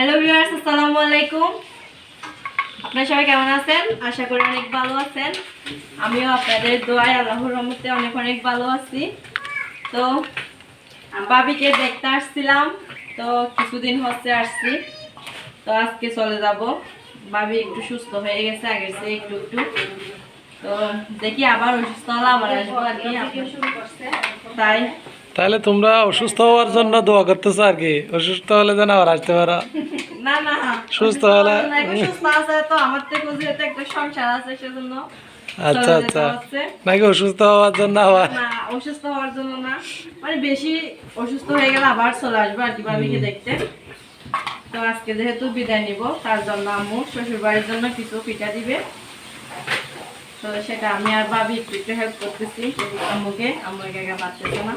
Hello viewers আসসালামু আলাইকুম। আপনারা সবাই কেমন আছেন? আশা করি অনেক ভালো আছেন। আমিও আপনাদের দোয়ায় আল্লাহর রহমতে অনেক অনেক ভালো আছি। তো বাবিকে দেখতে আসছিলাম। তো কিছুদিন হচ্ছে আসছি। তো আজকে চলে যাব। বাবি একটু সুস্থ হয়ে গেছে আগের চেয়ে একটু একটু। তো দেখি আবার অসুস্থ হলে আবার আসব আর কি। তাই? তাহলে তোমরা অসুস্থ হওয়ার জন্য দোয়া করতেছো আর কি। অসুস্থ হলে যেন আবার আসতে পারো। না না। সুস্থ হলে- সুস্থ আছে তো আমার থেকেও যেহেতু একটা সংসার আছে সেজন্য আচ্ছা আচ্ছা। নাকি অসুস্থ হওয়ার জন্য আবার না অসুস্থ হওয়ার জন্য না। মানে বেশি অসুস্থ হয়ে গেলে আবার চলে আসব আর কি বাবিকে দেখতে। তো আজকে যেহেতু বিদায় নিব তার জন্য আম্মু শ্বশুর বাড়ির জন্য কিছু পিঠা দিবে। তো সেটা আমি আর ভাবি একটু একটু হেল্প করতেছি আম্মুকে। আম্মু একা পারতেছে না।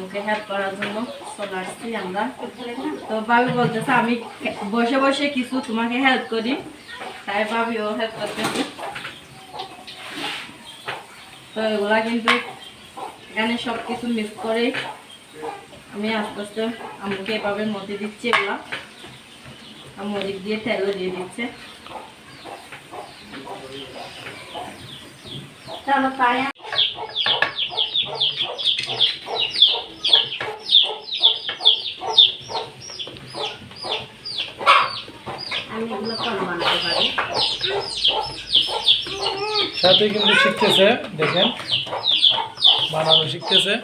আম্মুকে হেল্প করার জন্য চলে আসছি আমরা। তো ভাবি বলতেছে, আমি বসে বসে কিছু তোমাকে হেল্প করি। তাই ভাবিও হেল্প করতেছে। তো এগুলা কিন্তু এখানে সব কিছু মিক্স করে আমি আস্তে আস্তে আম্মুকে এভাবে মধ্যে দিচ্ছি এগুলা। আম্মু ওদিক দিয়ে তেলও দিয়ে দিচ্ছে। চলো তাই আমি এগুলো কম বানাতে পারি সাথে কিন্তু শিখতেছে দেখেন। বানানো শিখতেছে।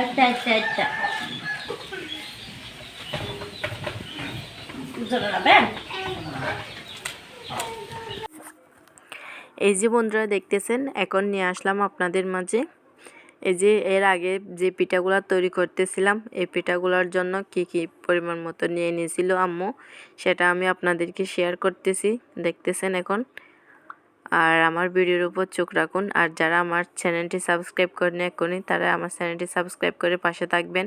আচ্ছা আচ্ছা আচ্ছা। এই যে বন্ধুরা দেখতেছেন এখন নিয়ে আসলাম আপনাদের মাঝে এই যে এর আগে যে পিঠাগুলা তৈরি করতেছিলাম, এই পিঠাগুলোর জন্য কি কি পরিমাণ মতো নিয়ে নিয়েছিল আম্মু, সেটা আমি আপনাদেরকে শেয়ার করতেছি, দেখতেছেন এখন। আর আমার ভিডিওর উপর চোখ রাখুন, আর যারা আমার চ্যানেলটি সাবস্ক্রাইব করেন এখনই তারা আমার চ্যানেলটি সাবস্ক্রাইব করে পাশে থাকবেন।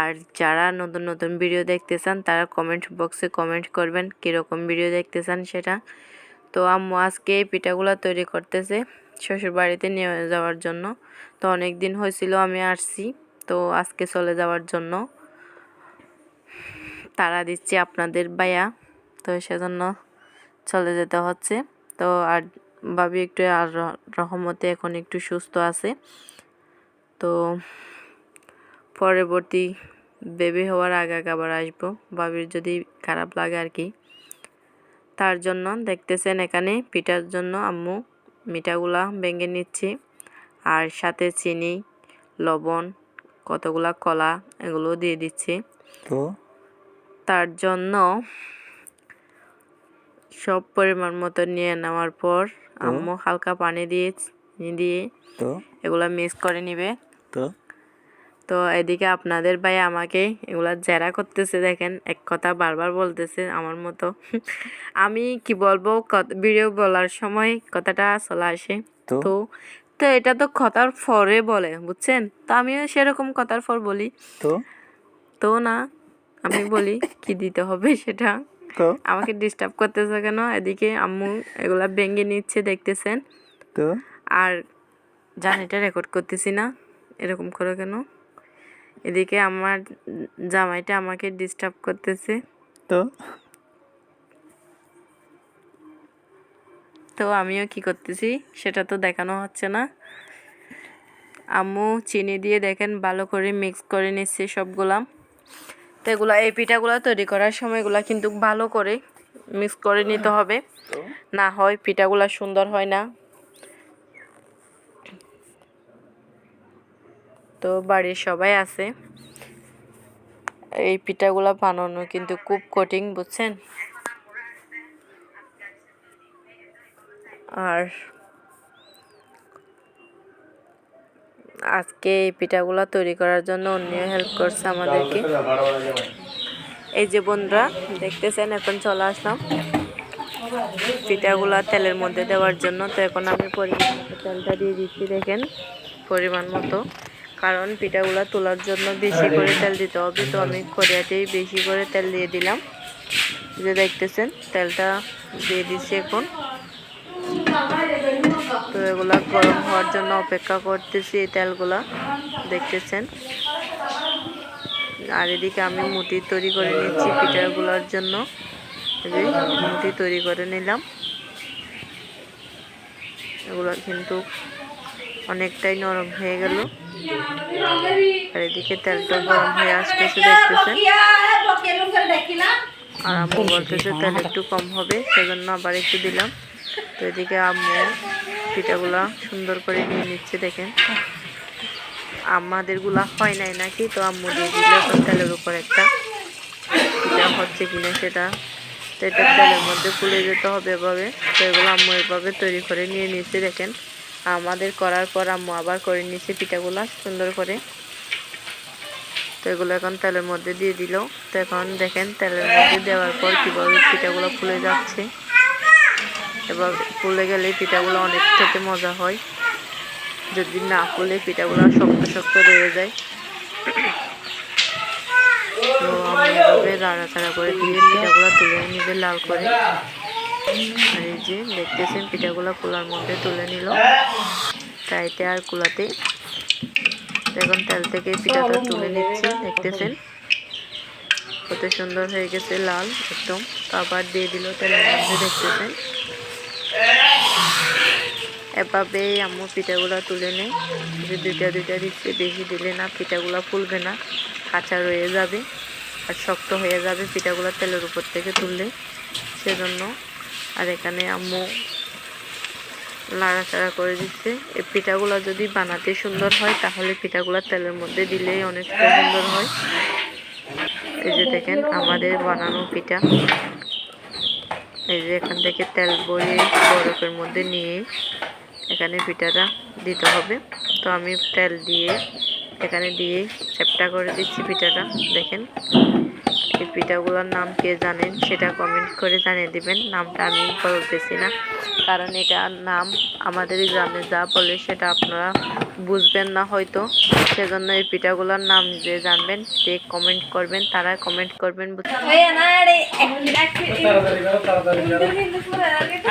আর যারা নতুন নতুন ভিডিও দেখতে চান, তারা কমেন্ট বক্সে কমেন্ট করবেন, কীরকম ভিডিও দেখতে চান সেটা। তো আম্মু আজকে এই পিঠাগুলো তৈরি করতেছে। শ্বশুর বাড়িতে নিয়ে যাওয়ার জন্য। তো অনেক দিন হয়েছিল আমি আসছি, তো আজকে চলে যাওয়ার জন্য। তারা দিচ্ছি আপনাদের বায়া তো সেজন্য চলে যেতে হচ্ছে। তো আর ভাবি একটু আর রহমতে এখন একটু সুস্থ আছে। তো পরবর্তী বেবি হওয়ার আগে আবার আসব। ভাবির যদি খারাপ লাগে আর কি। তার জন্য দেখতেছেন এখানে পিঠার জন্য আম্মু। মিঠাগুলা ভেঙে নিচ্ছি। আর সাথে চিনি লবণ কতগুলা কলা এগুলো দিয়ে দিচ্ছি। তো? তার জন্য সব পরিমাণ মতো নিয়ে নেওয়ার পর আম্মু হালকা পানি দিয়ে দিয়ে এগুলা মিক্স করে নিবে। তো? তো এদিকে আপনাদের ভাই আমাকে এগুলা জেরা করতেছে দেখেন এক কথা বারবার বলতেছে আমার মতো। আমি কি বলব ভিডিও বলার সময় কথাটা চলে আসে। তো? তো এটা তো কথার ফরে বলে বুঝছেন? তো আমিও সেরকম কথার ফর বলি। তো? তো না আমি বলি কি দিতে হবে সেটা? আমাকে ডিস্টার্ব করতেছে কেন? এদিকে আম্মু এগুলা ভেঙে নিচ্ছে দেখতেছেন। তো? আর জান এটা রেকর্ড করতেছি না এরকম করে কেন? এদিকে আমার জামাইটা আমাকে ডিস্টার্ব করতেছে। তো? তো আমিও কি করতেছি সেটা তো দেখানো হচ্ছে না। আম্মু চিনি দিয়ে দেখেন ভালো করে মিক্স করে নিচ্ছে সবগুলা। তো এগুলো এই পিঠাগুলো তৈরি করার সময় এগুলা কিন্তু ভালো করে মিক্স করে নিতে হবে। না হয় পিঠাগুলা সুন্দর হয় না তো বাড়ির সবাই আছে। এই পিঠাগুলা বানানো কিন্তু খুব কঠিন, বুঝছেন? আর আজকে এই পিঠাগুলো তৈরি করার জন্য অন্য হেল্প করছে আমাদেরকে। এই যে বন্ধুরা, দেখতেছেন, এখন চলে আসলাম। পিঠাগুলা তেলের মধ্যে দেওয়ার জন্য। তো এখন আমি পরিমাণ মতো তেলটা দিয়ে দিচ্ছি, দেখেন, পরিমাণ মতো। কারণ পিঠাগুলা তোলার জন্য বেশি করে তেল দিতে হবে তো আমি কড়াইতেই বেশি করে তেল দিয়ে দিলাম। যে দেখতেছেন তেলটা দিয়ে দিচ্ছি এখন। তো এগুলা গরম হওয়ার জন্য অপেক্ষা করতেছি এই তেলগুলা দেখতেছেন। আর এদিকে আমি মুটি তৈরি করে নিচ্ছি পিঠাগুলোর জন্য। মুটি তৈরি করে নিলাম। এগুলো কিন্তু অনেকটাই নরম হয়ে গেল। আর এদিকে তেলটা গরম হয়ে আসতেছে দেখতেছেন। আর আম্মু বলতেছে তেল একটু কম হবে, সেজন্য আবার একটু দিলাম। তো এদিকে আম্মু পিঠাগুলা সুন্দর করে নিয়ে নিচ্ছে, দেখেন। আমাদেরগুলা হয় নাই নাকি, তো আম্মু দিয়ে দিল এখন তেলের উপর একটা। পিঠা হচ্ছে কিনা সেটা। তো এটা তেলের মধ্যে ফুলে যেতে হবে এভাবে। তো এগুলো আম্মু এভাবে তৈরি করে নিয়ে নিচ্ছে, দেখেন। আমাদের করার পর আম্মু আবার করে নিচ্ছে পিঠাগুলা সুন্দর করে। তো এগুলো এখন তেলের মধ্যে দিয়ে দিল। তো এখন দেখেন তেলের মধ্যে দেওয়ার পর কীভাবে পিঠাগুলো ফুলে যাচ্ছে। এবার ফুলে গেলে পিঠাগুলো অনেক খেতে মজা হয়। যদি না ফুলে পিঠাগুলো শক্ত শক্ত রয়ে যায়। তো আমি এভাবে নাড়াচাড়া করে দিয়ে পিঠাগুলো তুলে নিবে লাল করে। আর এই যে দেখতেছেন পিঠাগুলো কুলার মধ্যে তুলে নিল। তাইতে আর কুলাতে। এখন তেল থেকে পিঠাটা তুলে নিচ্ছি, দেখতেছেন? কত সুন্দর হয়ে গেছে লাল একদম। আবার দিয়ে দিল তেলের মধ্যে, দেখতেছেন? এভাবেই আম্মু পিঠাগুলো তুলে নেয়। যে দুইটা দুইটা দিচ্ছে, বেশি দিলে না পিঠাগুলো ফুলবে না। কাঁচা রয়ে যাবে আর শক্ত হয়ে যাবে পিঠাগুলো তেলের উপর থেকে তুললে। সেজন্য আর এখানে আম্মু নাড়াচাড়া করে দিচ্ছে। এই পিঠাগুলো যদি বানাতে সুন্দর হয়, তাহলে পিঠাগুলো তেলের মধ্যে দিলেই অনেকটা সুন্দর হয়। এই যে দেখেন, আমাদের বানানো পিঠা। এই যে এখান থেকে তেল বয়ে বরফের মধ্যে নিয়ে এখানে পিঠাটা দিতে হবে। তো আমি তেল দিয়ে এখানে দিয়ে চ্যাপটা করে দিচ্ছি পিঠাটা। দেখেন এই পিঠাগুলোর নাম কে জানেন সেটা কমেন্ট করে জানিয়ে দিবেন। নামটা আমি বলতেছি না কারণ এটা নাম আমাদের গ্রামে যা বলে সেটা আপনারা বুঝবেন না হয়তো। সেজন্য এই পিঠাগুলোর নাম যে জানবেন সে কমেন্ট করবেন তারা কমেন্ট করবেন।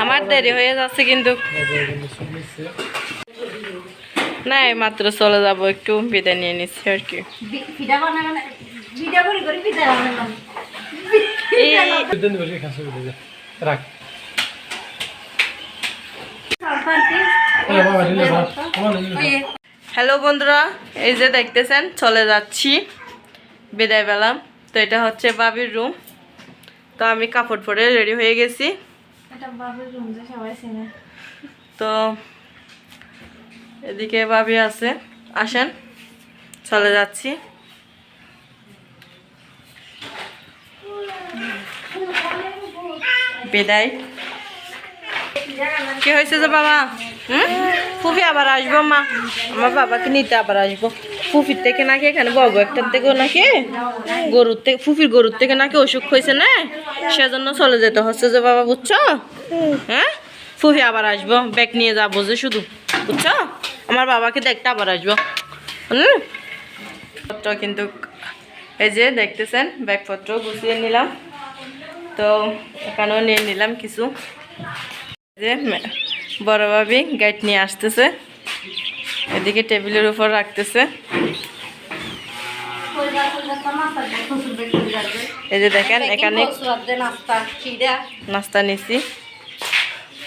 আমার দেরি হয়ে যাচ্ছে কিন্তু। না এই মাত্র চলে যাব একটু বিদায় নিয়ে নিচ্ছি আর কি। রাখ। হ্যালো বন্ধুরা এই যে দেখতেছেন চলে যাচ্ছি বিদায় পেলাম তো এটা হচ্ছে বাবির রুম তো আমি কাপড় পরে রেডি হয়ে গেছি। তো এদিকে বাবি আছে। আসেন চলে যাচ্ছি। বিদায়। কি হয়েছে যে বাবা? হুম? ফুফি আবার আসব, মা। আমার বাবাকে নিতে আবার আসব। ফুফির থেকে নাকি এখানে বাবু একটার থেকেও নাকি গরুর থেকে ফুফির গরুর থেকে নাকি অসুখ হয়েছে না? সেজন্য চলে যেতে হচ্ছে যে বাবা, বুঝছ? হ্যাঁ? ফুফি আবার আসব, ব্যাগ নিয়ে যাব যে শুধু, বুঝছ? আমার বাবাকে দেখতে আবার আসব। হুম? কিন্তু এই যে দেখতেছেন, ব্যাগপত্র গুছিয়ে নিলাম। তো এখানেও নিয়ে নিলাম কিছু। যে বড় ভাবি গাইড নিয়ে আসতেছে। এদিকে টেবিলের উপর রাখতেছে। এই যে দেখেন এখানে নাস্তা নিয়েছি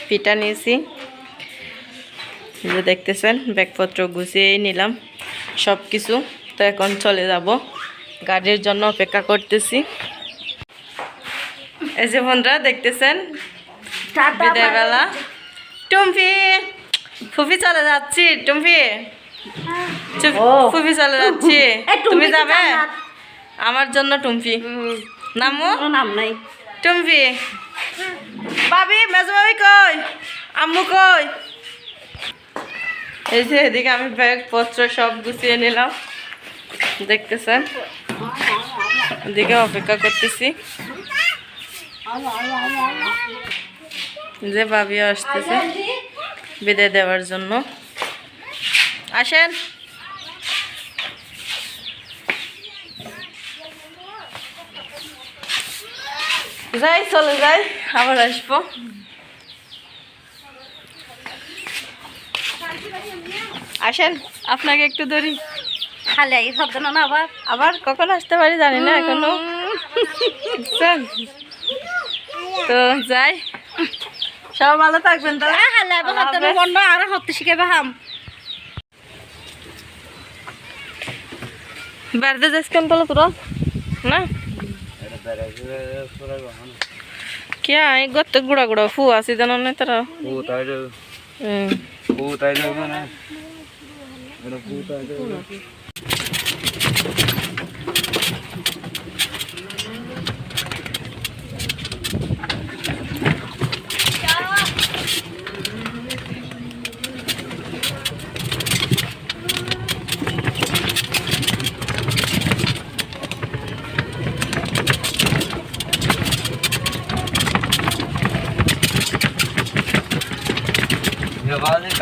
পিঠা নিয়েছি যে দেখতেছেন ব্যাগপত্র গুছিয়েই নিলাম সব কিছু তো এখন চলে যাব। গাড়ির জন্য অপেক্ষা করতেছি। এই যে বন্ধুরা দেখতেছেন? বিদায়বেলা। টুম্পি ফুফি চলে যাচ্ছি টুম্পি। ফুফি চলে যাচ্ছি। তুমি যাবে? আমার জন্য টুম্পি। নামো। নাম নাই। টুম্পি। বাবি মেজো ভাবি কই? আম্মু কই? এই যে এদিকে আমি ব্যাগ পত্র সব গুছিয়ে নিলাম। দেখতেছেন? এদিকে অপেক্ষা করতেছি। যে ভাবিও আসতেছে বিদায় দেওয়ার জন্য। আসেন। যাই চলে যাই আবার আসব। আসেন আপনাকে একটু ধরি। খালি শব্দ না না আবার। আবার কখন আসতে পারি জানি না এখনও? তো যাই। সব ভালো থাকবেন তাহলে। খালি আবার শব্দ না বন্ধ আর হতে শিখাবে হাম বেড়াতে যাস কেন তাহলে তোরা? না? কে আই গত গুড়া গুড়া ফু আছে জানো না তারা?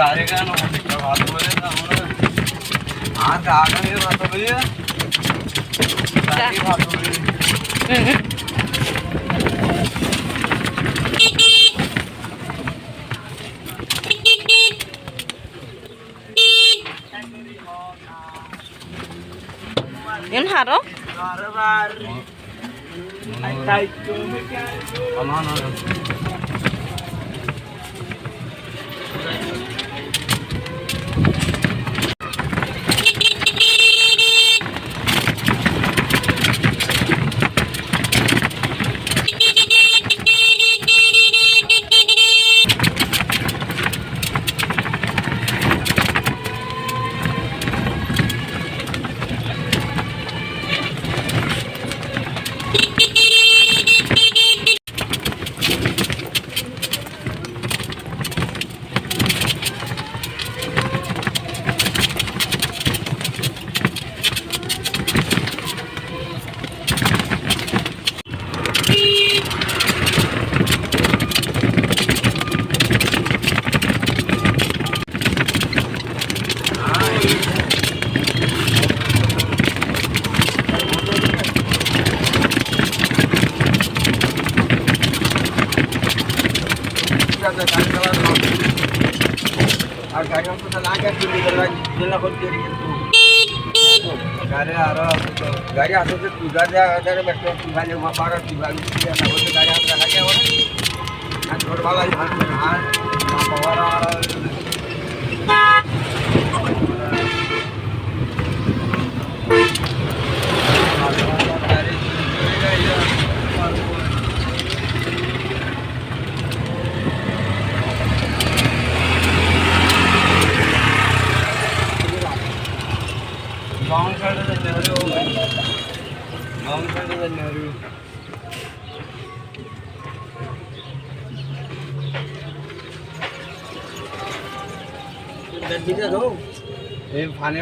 আর আগামী ভালো বলি ভালো বলি ইন হারো আর গাড়ি অন্তত লাগে তুলি জেলা করতে কিন্তু গাড়ি আরও গাড়ি আসতে তুই গাড়ি গাড়ি বেটো তুই গাড়ি পারা তুই গাড়ি না বলতে গাড়ি আমরা লাগে ওরে এই ফানে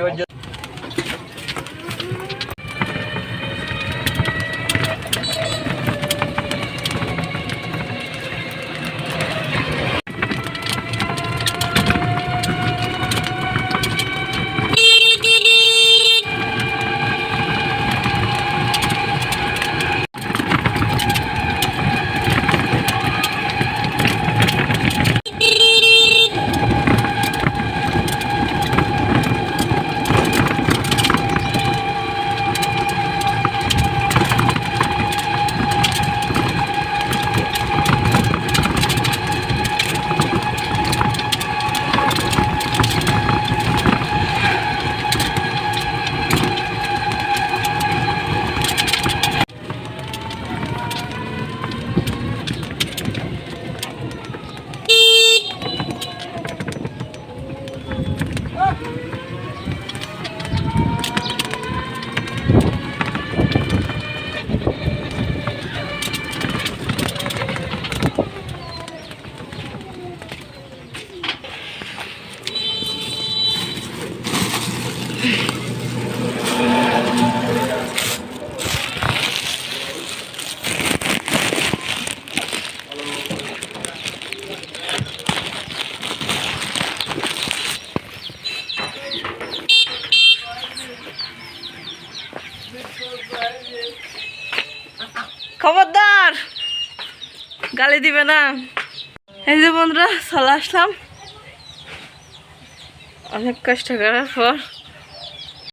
দিবে না। এই যে বন্ধুরা চলে আসলাম। অনেক কষ্ট করার পর।